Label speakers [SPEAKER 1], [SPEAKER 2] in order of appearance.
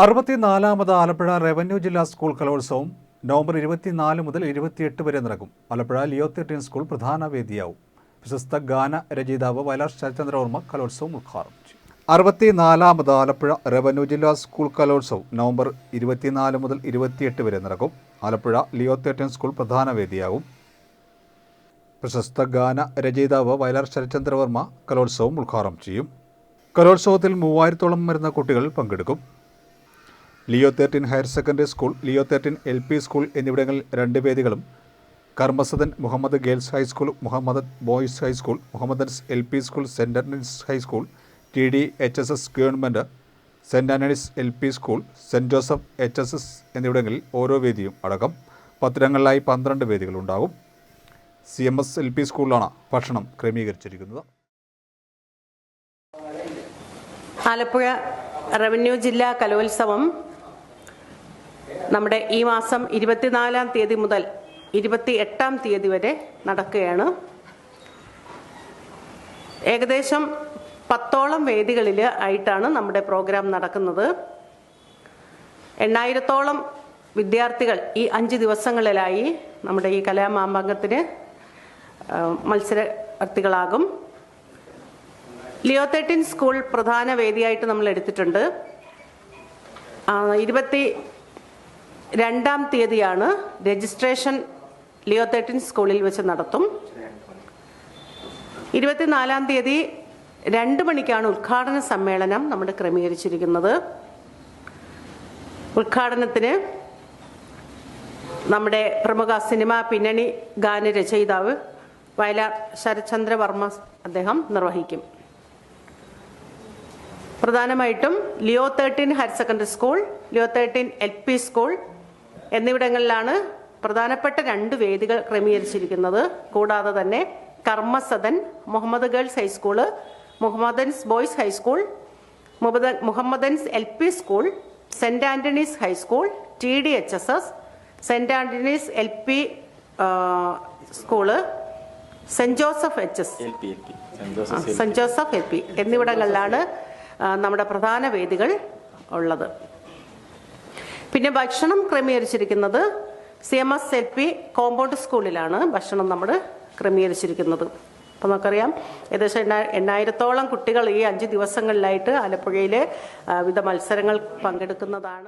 [SPEAKER 1] അറുപത്തിനാലാമത് Alappuzha revenue ജില്ലാ school കലോത്സവം November ഇരുപത്തിനാല് മുതൽ ഇരുപത്തിയെട്ട് വരെ നടക്കും. ആലപ്പുഴ ലിയോ തേർട്ടീൻ സ്കൂൾ പ്രധാന വേദിയാവും. പ്രശസ്ത ഗാന രചയിതാവ് വയലാർ ശരചന്ദ്രവർമ്മ കലോത്സവം ഉദ്ഘാടനം ചെയ്യും. അറുപത്തിനാലാമത് ആലപ്പുഴ റവന്യൂ ജില്ലാ സ്കൂൾ കലോത്സവം നവംബർ ഇരുപത്തിനാല് മുതൽ ഇരുപത്തിയെട്ട് വരെ നടക്കും. ആലപ്പുഴ ലിയോ തേർട്ടീൻ സ്കൂൾ പ്രധാന വേദിയാവും. പ്രശസ്ത ഗാന രചയിതാവ് വയലാർ ശരചന്ദ്രവർമ്മ കലോത്സവം ഉദ്ഘാടനം ചെയ്യും. കലോത്സവത്തിൽ മൂവായിരത്തോളം വരുന്ന കുട്ടികൾ പങ്കെടുക്കും. Leo thirteen higher secondary school Leo thirteen L P school എന്നിവിടങ്ങളിൽ രണ്ട് വേദികളും Karmasadan Muhammad girls high school Muhammad boys high school Muhammadans L P school Saint Antony's high school T D H S S government Saint Antony's L P school Saint Joseph H S S എന്നിവിടങ്ങളിൽ ഓരോ വേദിയും അടക്കം പത്രങ്ങളിലായി പന്ത്രണ്ട് വേദികളുണ്ടാകും C M S L P സ്കൂളിലാണ് ഭക്ഷണം ക്രമീകരിച്ചിരിക്കുന്നത്.
[SPEAKER 2] Alappuzha revenue ജില്ലാ കലോത്സവം നമ്മുടെ ഈ മാസം ഇരുപത്തിനാലാം തീയതി മുതൽ ഇരുപത്തി എട്ടാം തീയതി വരെ നടക്കുകയാണ്. ഏകദേശം പത്തോളം വേദികളിൽ ആയിട്ടാണ് നമ്മുടെ പ്രോഗ്രാം നടക്കുന്നത്. എണ്ണായിരത്തോളം വിദ്യാർത്ഥികൾ ഈ അഞ്ച് ദിവസങ്ങളിലായി നമ്മുടെ ഈ കലാമാമ്പങ്കത്തിന് മത്സരാർത്ഥികളാകും. ലിയോ തേട്ടിൻ സ്കൂൾ പ്രധാന വേദിയായിട്ട് നമ്മൾ എടുത്തിട്ടുണ്ട്. ഇരുപത്തി രണ്ടാം തീയതിയാണ് രജിസ്ട്രേഷൻ ലിയോ തേർട്ടീൻ സ്കൂളിൽ വെച്ച് നടത്തും. ഇരുപത്തിനാലാം തീയതി രണ്ട് മണിക്കാണ് ഉദ്ഘാടന സമ്മേളനം നമ്മൾ ക്രമീകരിച്ചിരിക്കുന്നത്. ഉദ്ഘാടനത്തിന് നമ്മുടെ പ്രമുഖ സിനിമാ പിന്നണി ഗാനരചയിതാവ് വയലാർ ശരത്ചന്ദ്ര വർമ്മ അദ്ദേഹം നിർവഹിക്കും. പ്രധാനമായിട്ടും Leo thirteen higher secondary school Leo thirteen L P school എന്നിവിടങ്ങളിലാണ് പ്രധാനപ്പെട്ട രണ്ട് വേദികൾ ക്രമീകരിച്ചിരിക്കുന്നത്. കൂടാതെ തന്നെ Karmasadan Muhammad girls high school Muhammadans boys high school Muhammadans L P school Saint Antony's high school T D H S S Saint Antony's L P school Saint Joseph H S.
[SPEAKER 3] Saint Joseph L
[SPEAKER 2] P. എന്നിവിടങ്ങളിലാണ് നമ്മുടെ പ്രധാന വേദികൾ ഉള്ളത്. പിന്നെ ഭക്ഷണം ക്രമീകരിച്ചിരിക്കുന്നത് C M S L P compound സ്കൂളിലാണ് ഭക്ഷണം നമ്മൾ ക്രമീകരിച്ചിരിക്കുന്നത്. അപ്പം നമുക്കറിയാം ഏകദേശം എണ്ണ എണ്ണായിരത്തോളം കുട്ടികൾ ഈ അഞ്ച് ദിവസങ്ങളിലായിട്ട് ആലപ്പുഴയിലെ വിവിധ മത്സരങ്ങൾ പങ്കെടുക്കുന്നതാണ്.